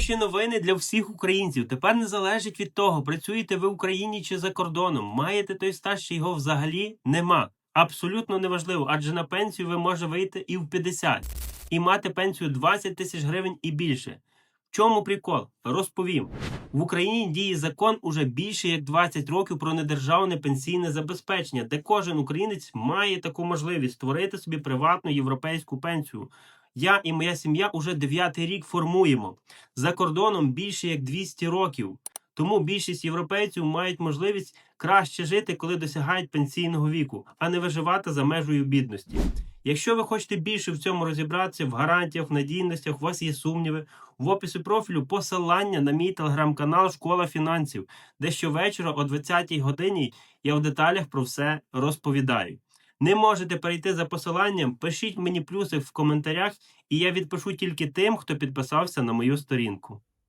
Хороші новини для всіх українців. Тепер не залежить від того, працюєте ви в Україні чи за кордоном. Маєте той стаж, чи його взагалі нема. Абсолютно неважливо, адже на пенсію ви можете вийти і в 50, і мати пенсію 20 тисяч гривень і більше. В чому прикол? Розповім. В Україні діє закон уже більше як 20 років про недержавне пенсійне забезпечення, де кожен українець має таку можливість створити собі приватну європейську пенсію. Я і моя сім'я уже дев'ятий рік формуємо. За кордоном більше як 200 років. Тому більшість європейців мають можливість краще жити, коли досягають пенсійного віку, а не виживати за межею бідності. Якщо ви хочете більше в цьому розібратися, в гарантіях, в надійностях, у вас є сумніви, в описі профілю посилання на мій телеграм-канал Школа фінансів, де щовечора о 20-й годині я в деталях про все розповідаю. Не можете перейти за посиланням, пишіть мені плюси в коментарях, і я відпишу тільки тим, хто підписався на мою сторінку.